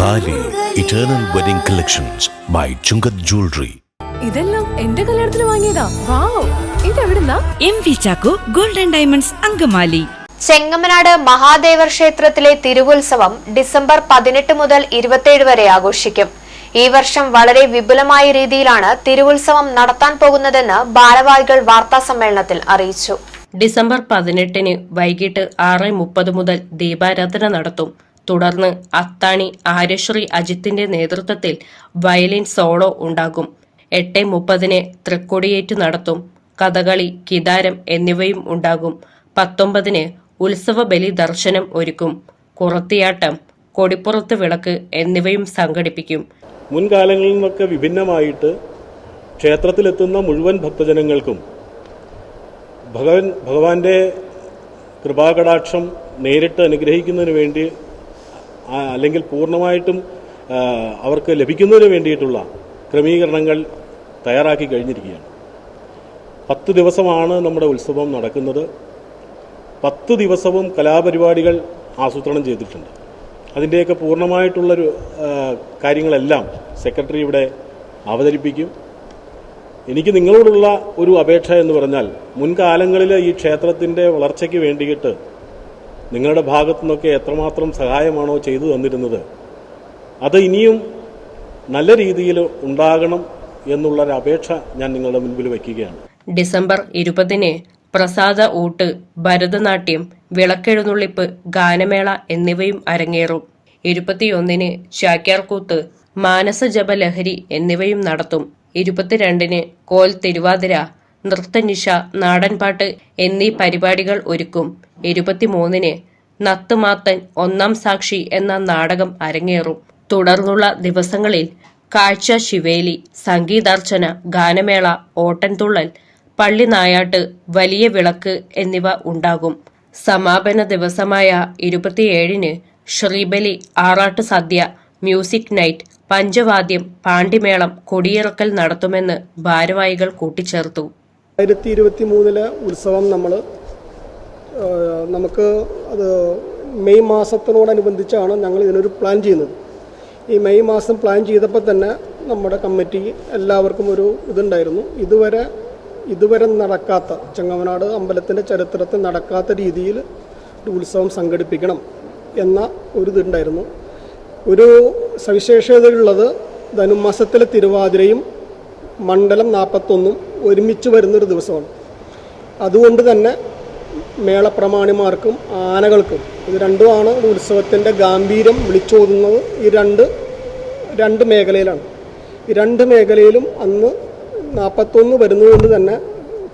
Thali eternal wedding collections by Chungath jewellery ഇതെല്ലാം എന്റെ കല്യാണത്തിന് വാങ്ങിയതാ. Wow. ഇതെവിടുന്നാ? M V Chacko golden diamonds Angamaly. Chengamanad Mahadevar ക്ഷേത്രത്തിലെ തിരുവുത്സവം ഡിസംബർ പതിനെട്ട് മുതൽ ഇരുപത്തിയേഴ് വരെ ആഘോഷിക്കും. ഈ വർഷം വളരെ വിപുലമായ രീതിയിലാണ് തിരുവുത്സവം നടത്താൻ പോകുന്നതെന്ന് ഭാരവാഹികൾ വാർത്താ സമ്മേളനത്തിൽ അറിയിച്ചു. ഡിസംബർ പതിനെട്ടിന് വൈകിട്ട് ആറ് മുപ്പത് മുതൽ ദീപാരാധന നടത്തും. തുടർന്ന് അത്താണി ആര്യശ്രീ അജിത്തിന്റെ നേതൃത്വത്തിൽ വയലിൻ സോളോ ഉണ്ടാകും. എട്ട് മുപ്പതിന് തൃക്കൊടിയേറ്റ് നടത്തും. കഥകളി കിതാരം എന്നിവയും ഉണ്ടാകും. പത്തൊമ്പതിന് ഉത്സവ ബലി ദർശനം ഒരുക്കും. കുറത്തിയാട്ടം കൊടിപ്പുറത്ത് വിളക്ക് എന്നിവയും സംഘടിപ്പിക്കും. മുൻകാലങ്ങളിൽ നിന്നൊക്കെ വിഭിന്നമായിട്ട് ക്ഷേത്രത്തിലെത്തുന്ന മുഴുവൻ ഭക്തജനങ്ങൾക്കും ഭഗവൻ ഭഗവാന്റെ കൃപാകടാക്ഷം നേരിട്ട് അനുഗ്രഹിക്കുന്നതിന് വേണ്ടി അല്ലെങ്കിൽ പൂർണമായിട്ടും അവർക്ക് ലഭിക്കുന്നതിന് വേണ്ടിയിട്ടുള്ള ക്രമീകരണങ്ങൾ തയ്യാറാക്കി കഴിഞ്ഞിരിക്കുകയാണ്. പത്ത് ദിവസമാണ് നമ്മുടെ ഉത്സവം നടക്കുന്നത്. പത്ത് ദിവസവും കലാപരിപാടികൾ ആസൂത്രണം ചെയ്തിട്ടുണ്ട്. അതിന്റെയൊക്കെ പൂർണമായിട്ടുള്ളൊരു കാര്യങ്ങളെല്ലാം സെക്രട്ടറി ഇവിടെ അവതരിപ്പിക്കും. എനിക്ക് നിങ്ങളോടുള്ള ഒരു അപേക്ഷ എന്ന് പറഞ്ഞാൽ മുൻകാലങ്ങളിൽ ഈ ക്ഷേത്രത്തിന്റെ വളർച്ചയ്ക്ക് വേണ്ടിയിട്ട് നിങ്ങളുടെ ഭാഗത്തു നിന്നൊക്കെ എത്രമാത്രം സഹായമാണോ ചെയ്തു തന്നിരുന്നത് അത് ഇനിയും നല്ല രീതിയിൽ ഉണ്ടാകണം എന്നുള്ളൊരു അപേക്ഷ ഞാൻ നിങ്ങളുടെ മുൻപിൽ വയ്ക്കുകയാണ്. ഡിസംബർ ഇരുപതിന് പ്രസാദ ഊട്ട് ഭരതനാട്യം വിളക്കെഴുന്നള്ളിപ്പ് ഗാനമേള എന്നിവയും അരങ്ങേറും. ഇരുപത്തിയൊന്നിന് ചാക്യാർകൂത്ത് മാനസജപലഹരി എന്നിവയും നടത്തും. ഇരുപത്തിരണ്ടിന് കോൽ തിരുവാതിര നൃത്തനിശ നാടൻപാട്ട് എന്നീ പരിപാടികൾ ഒരുക്കും. ഇരുപത്തിമൂന്നിന് നത്തുമാത്തൻ ഒന്നാം സാക്ഷി എന്ന നാടകം അരങ്ങേറും. തുടർന്നുള്ള ദിവസങ്ങളിൽ കാഴ്ച ശിവേലി സംഗീതാർച്ചന ഗാനമേള ഓട്ടൻതുള്ളൽ പള്ളിനായാട്ട് വലിയ വിളക്ക് എന്നിവ ഉണ്ടാകും. സമാപന ദിവസമായ ഇരുപത്തിയേഴിന് ശ്രീബലി ആറാട്ട് സദ്യ മ്യൂസിക് നൈറ്റ് പഞ്ചവാദ്യം പാണ്ടിമേളം കൊടിയിറക്കൽ നടത്തുമെന്ന് ഭാരവാഹികൾ കൂട്ടിച്ചേർത്തു. രണ്ടായിരത്തി ഇരുപത്തി മൂന്നിലെ ഉത്സവം നമ്മൾ നമുക്ക് അത് മെയ് മാസത്തിനോടനുബന്ധിച്ചാണ് ഞങ്ങൾ ഇതിനൊരു പ്ലാൻ ചെയ്യുന്നത്. ഈ മെയ് മാസം പ്ലാൻ ചെയ്തപ്പോൾ തന്നെ നമ്മുടെ കമ്മിറ്റി എല്ലാവർക്കും ഒരു ഇതുണ്ടായിരുന്നു. ഇതുവരെ ഇതുവരെ നടക്കാത്ത ചെങ്ങമനാട് അമ്പലത്തിന്റെ ചരിത്രത്തിൽ നടക്കാത്ത രീതിയിൽ ഒരു ഉത്സവം സംഘടിപ്പിക്കണം എന്ന ഒരു ഇതുണ്ടായിരുന്നു. ഒരു സവിശേഷതയുള്ളത് ധനുമാസത്തിലെ തിരുവാതിരയും മണ്ഡലം നാൽപ്പത്തൊന്നും ഒരുമിച്ച് വരുന്നൊരു ദിവസമാണ്. അതുകൊണ്ട് തന്നെ മേളപ്രമാണിമാർക്കും ആനകൾക്കും ഇത് രണ്ടുമാണ് ഉത്സവത്തിന്റെ ഗാംഭീര്യം വിളിച്ചോതുന്നത്. ഈ രണ്ട് രണ്ട് മേഖലയിലാണ്. ഈ രണ്ട് മേഖലയിലും അന്ന് നാൽപ്പത്തൊന്ന് വരുന്നതുകൊണ്ട് തന്നെ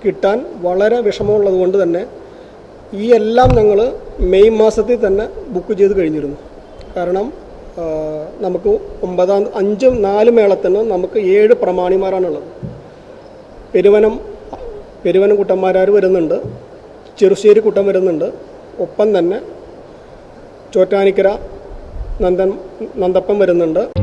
കിട്ടാൻ വളരെ വിഷമമുള്ളത് കൊണ്ട് തന്നെ ഈ എല്ലാം ഞങ്ങൾ മെയ് മാസത്തിൽ തന്നെ ബുക്ക് ചെയ്ത് കഴിഞ്ഞിരുന്നു. കാരണം നമുക്ക് ഒമ്പതാം അഞ്ചും നാല് മേളത്തിന് നമുക്ക് ഏഴ് പ്രമാണിമാരാണുള്ളത്. പെരുവനം പെരുവനം കുട്ടന്മാരാർ വരുന്നുണ്ട്. ചെറുശ്ശേരി കുട്ടം വരുന്നുണ്ട്. ഒപ്പം തന്നെ ചോറ്റാനിക്കര നന്ദൻ നന്ദപ്പം വരുന്നുണ്ട്.